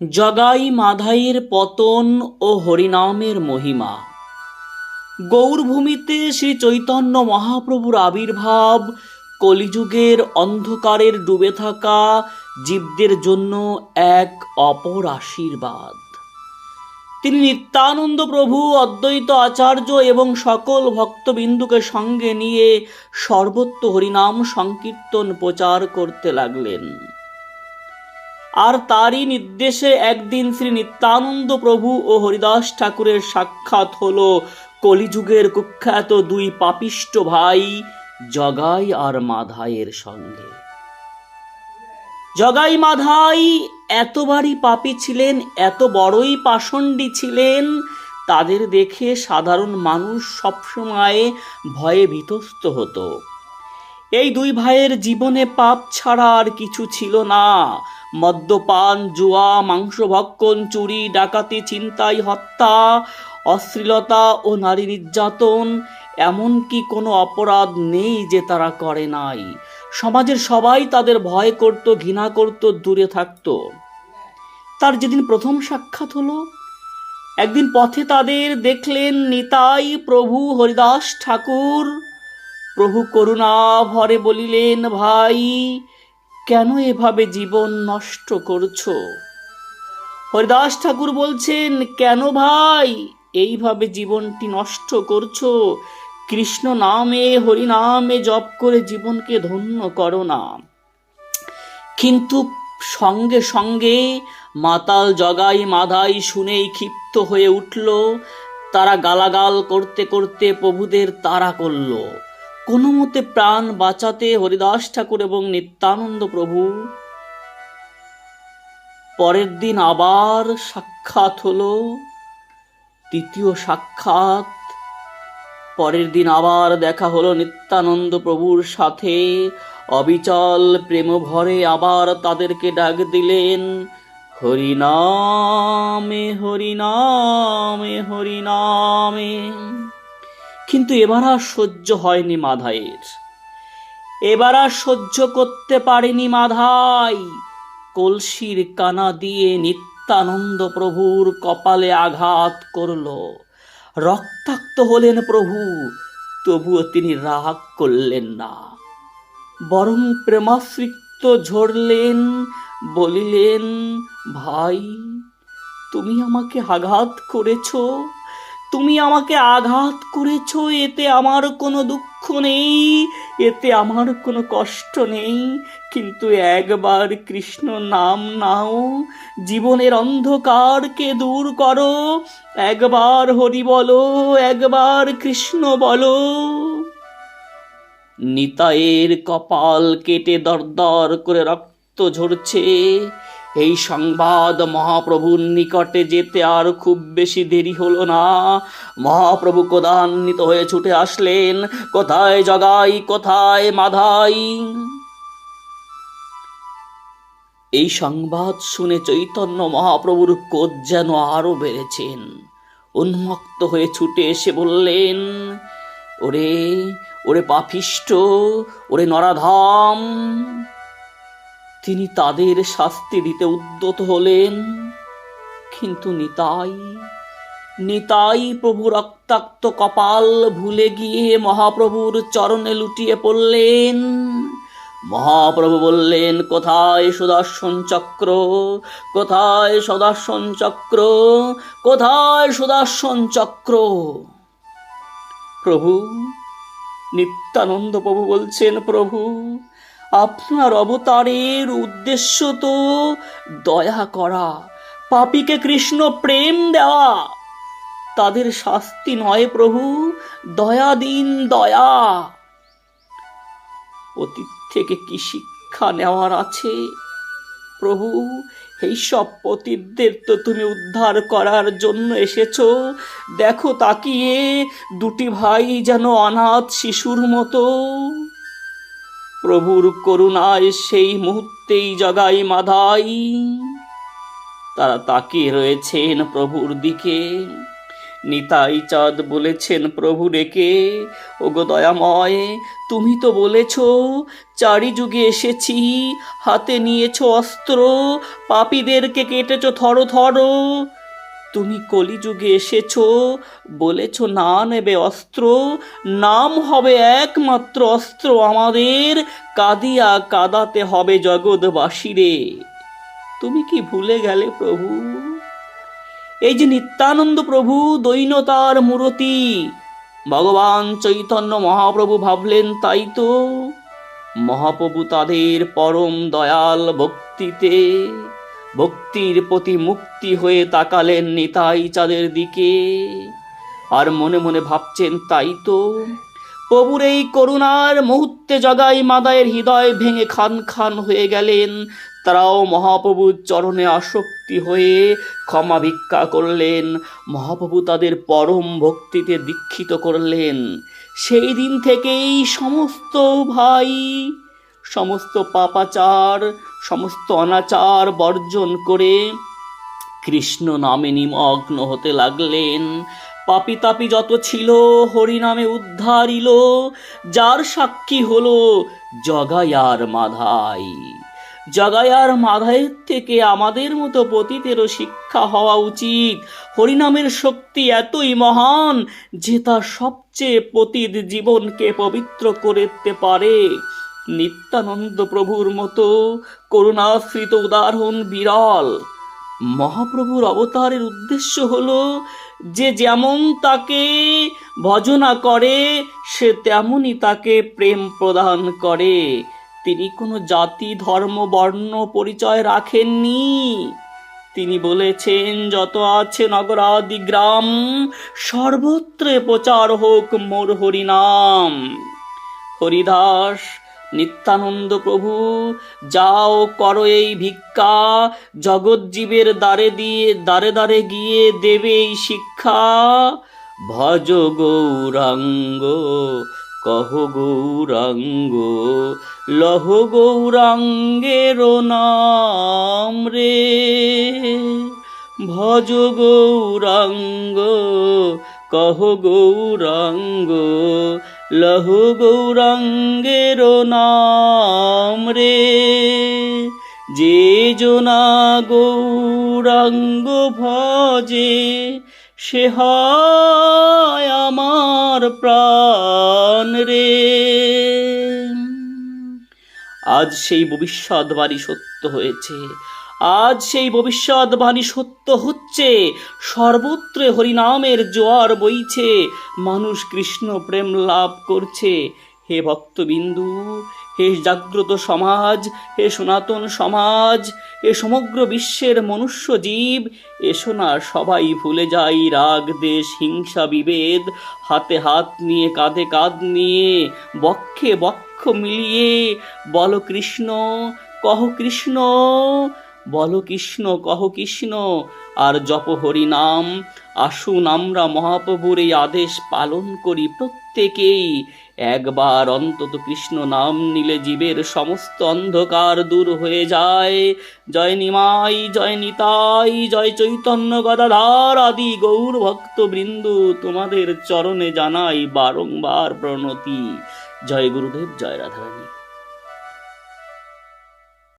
জগাই মাধাইয়ের পতন ও হরিনামের মহিমা। গৌরভূমিতে শ্রী চৈতন্য মহাপ্রভুর আবির্ভাব, কলিযুগের অন্ধকারের ডুবে থাকা জীবদের জন্য এক অপর আশীর্বাদ। তিনি নিত্যানন্দ প্রভু, অদ্বৈত আচার্য এবং সকল ভক্তবিন্দুকে সঙ্গে নিয়ে সর্বত্র হরিনাম সংকীর্তন প্রচার করতে লাগলেন। আর তারই নির্দেশে একদিন শ্রী নিত্যানন্দ প্রভু ও হরিদাস ঠাকুরের সাক্ষাৎ হলো। কলিযুগের কুখ্যাত দুই পাপিষ্ট ভাই জগাই আর মাধাইয়ের সঙ্গে। জগাই মাধাই এতবারই পাপী ছিলেন, এত বড়ই পাষণ্ডী ছিলেন, তাদের দেখে সাধারণ মানুষ সবসময় ভয়ে বিতস্ত হতো। এই দুই ভাইয়ের জীবনে পাপ ছাড়া আর কিছু ছিল না। মদ্যপান, জুয়া, মাংসভক্ষণ, চুরি, ডাকাতি, ছিনতাই, হত্যা, অশ্লীলতা ও নারী নির্যাতন, এমনকি কোনো অপরাধ নেই যে তারা করে নাই। সমাজের সবাই তাদের ভয় করত, ঘৃণা করত, দূরে থাকত। তার যেদিন প্রথম সাক্ষাৎ হলো, একদিন পথে তাদের দেখলেন নিতাই প্রভু হরিদাস ঠাকুর। প্রভু করুণা ভরে বলিলেন, ভাই কেন এভাবে জীবন নষ্ট করছ? হরিদাস ঠাকুর বলছেন, কেন ভাই? এইভাবে জীবনটি নষ্ট করছ? কৃষ্ণ নামে, হরি নামে জপ করে জীবনকে ধন্য করো না। কিন্তু সঙ্গে সঙ্গে মাতাল জগাই মাধাই শুনেই ক্ষিপ্ত হয়ে উঠল। তারা গালাগাল করতে করতে প্রভুদের তাড়া করল। কোনো মতে প্রাণ বাঁচাতে হরিদাস ঠাকুর এবং নিত্যানন্দ প্রভু। পরের দিন আবার সাক্ষাৎ হলো, তৃতীয় সাক্ষাৎ। পরের দিন আবার দেখা হলো নিত্যানন্দ প্রভুর সাথে। অবিচল প্রেম ভরে আবার তাদেরকে ডাক দিলেন, হরিনামে হরিনামে হরিনামে। কিন্তু এবার আর সহ্য হয়নি মাধাইয়ের। এবার আর সহ্য করতে পারেনি মাধাই। কলসির কানা দিয়ে নিত্যানন্দ প্রভুর কপালে আঘাত করল। রক্তাক্ত হলেন প্রভু, তবুও তিনি রাগ করলেন না। বরং প্রেমাশ্রিক্ত ঝরলেন, বলিলেন, ভাই, তুমি আমাকে আঘাত করেছ তুমি আমাকে আঘাত করেছ, এতে আমার কোনো দুঃখ নেই, এতে আমার কোনো কষ্ট নেই। কিন্তু একবার কৃষ্ণ নাম নাও, জীবনের অন্ধকারকে দূর করো। একবার হরি বলো, একবার কৃষ্ণ বলো। নিতাইয়ের কপাল কেটে দরদর করে রক্ত ঝরছে। এই সংবাদ মহাপ্রভুর নিকটে যেতে আর খুব বেশি দেরি হলো না। মহাপ্রভু কোদান্বিত হয়ে ছুটে আসলেন। কোথায় জগাই, কোথায় মাধাই? এই সংবাদ শুনে চৈতন্য মহাপ্রভুর কোদ যেন আরও বেড়েছেন। উন্মত্ত হয়ে ছুটে এসে বললেন, ওরে ওরে পাপিষ্ট ওরে নরাধাম তিনি তাদের শাস্তি দিতে উদ্যত হলেন। কিন্তু নিতাই নিতাই প্রভু রক্তাক্ত কপাল ভুলে গিয়ে মহাপ্রভুর চরণে লুটিয়ে পড়লেন। মহাপ্রভু বললেন, কোথায় সুদর্শন চক্র? কোথায় সুদর্শন চক্র? কোথায় সুদর্শন চক্র? প্রভু, নিত্যানন্দ প্রভু বলছেন, প্রভু আপনার অবতারের উদ্দেশ্য তো দয়া করা। পাপীকে কৃষ্ণ প্রেম দেওয়া। তাদের শাস্তি নয় প্রভু, দয়া দিন দয়া। অতীত থেকে কি শিক্ষা নেওয়ার আছে? প্রভু এই সব পতিতদের তো তুমি উদ্ধার করার জন্য এসেছ। দেখো তাকিয়ে, দুটি ভাই যেন অনাথ শিশুর মতো। প্রভুর করুণায় সেই মুহূর্তেই জগাই মাধাই। তারা তাকিয়ে রয়েছেন প্রভুর দিকে। নিতাই চাঁদ বলেছেন প্রভু ডেকে, ওগো দয়াময়, তুমি তো বলেছ চারি যুগে এসেছি, হাতে নিয়েছ অস্ত্র, পাপীদেরকে কেটেছ থর থর। তুমি কলিযুগে এসেছ, বলেছ না নেবে অস্ত্র, নাম হবে একমাত্র অস্ত্র আমাদের, কাদিয়া কাদাতে হবে জগৎবাসীরে। তুমি কি ভুলে গেলে প্রভু? এই যে নিত্যানন্দ প্রভু, দৈনতার মূরতি, ভগবান চৈতন্য মহাপ্রভু ভাবলেন তাই তো। মহাপ্রভু তাদের পরম দয়াল ভক্তিতে ভক্তির প্রতি মুক্তি হয়ে তাকালেন নিতাই চাঁদের দিকে। আর মনে মনে ভাবছেন, তাই তো। প্রভুর এই করুণার মুহূর্তে জগাই মাদায়ের হৃদয় ভেঙে খান খান হয়ে গেলেন। তারাও মহাপ্রভুর চরণে আসক্তি হয়ে ক্ষমা ভিক্ষা করলেন। মহাপ্রভু তাদের পরম ভক্তিতে দীক্ষিত করলেন। সেই দিন থেকেই সমস্ত ভাই সমস্ত পাপাচার, সমস্ত অনাচার বর্জন করে কৃষ্ণ নামে নিমগ্ন হতে লাগলেন। পাপি তাপি যত ছিল, হরিনামে উদ্ধারিল যার সাক্ষী হলো জগায়ার মাধাই। জগায়ার মাধায়ের থেকে আমাদের মতো পতিতেরও শিক্ষা হওয়া উচিত। হরিনামের শক্তি এতই মহান যে তা সবচেয়ে পতিত জীবনকে পবিত্র করতে পারে। নিত্যানন্দ প্রভুর মতো করুণাশ্রিত উদাহরণ বিরল। মহাপ্রভুর অবতারের উদ্দেশ্য হলো যে যেমন তাকে ভজনা করে, সে তেমনই তাকে প্রেম প্রদান করে। তিনি কোনো জাতি, ধর্ম, বর্ণ পরিচয় রাখেননি। তিনি বলেছেন, যত আছে নগরাদি গ্রাম, সর্বত্রে প্রচার হোক মোর হরিনাম। হরিদাস নিত্যানন্দ প্রভু, যাও করো এই ভিক্ষা জগৎজীবের দ্বারে দিয়ে, দ্বারে দ্বারে গিয়ে দেবে এই শিক্ষা। ভজ গৌরাঙ্গ, কহ গৌরাঙ্গ, লহ গৌরাঙ্গের নাম রে। ভজ গৌরাঙ্গ কহ গৌরাঙ্গ, লহ গৌরাঙ্গের নাম রে। যে জনা গৌরাঙ্গ ভজে, সে আমার প্রাণ রে। আজ সেই ভবিষ্যৎবাণী সত্য হয়েছে। আজ সেই ভবিষ্যৎবাণী সত্য হচ্ছে, সর্বত্র হরিনামের জোয়ার বইছে, মানুষ কৃষ্ণ প্রেম লাভ করছে। হে ভক্তবিন্দু, হে জাগ্রত সমাজ, হে সনাতন সমাজ, এ সমগ্র বিশ্বের মনুষ্য জীব, এসো না সবাই ভুলে যাই রাগ, দেশ, হিংসা, বিভেদ, হাতে হাত নিয়ে, কাঁধে কাঁধ নিয়ে, বক্ষে বক্ষ মিলিয়ে, বল কৃষ্ণ, কহ কৃষ্ণ বল কৃষ্ণ, কহ কৃষ্ণ, আর জপ হরি নাম। আসুন আমরা মহাপ্রভুর এই আদেশ পালন করি প্রত্যেকেই। একবার অন্তত কৃষ্ণ নাম নিলে জীবের সমস্ত অন্ধকার দূর হয়ে যায়। জয় নিমাই, জয় নিতাই, জয় চৈতন্য গদাধার আদি গৌর ভক্ত বৃন্দু, তোমাদের চরণে জানাই বারংবার প্রণতি। জয় গুরুদেব, জয় রাধারানী।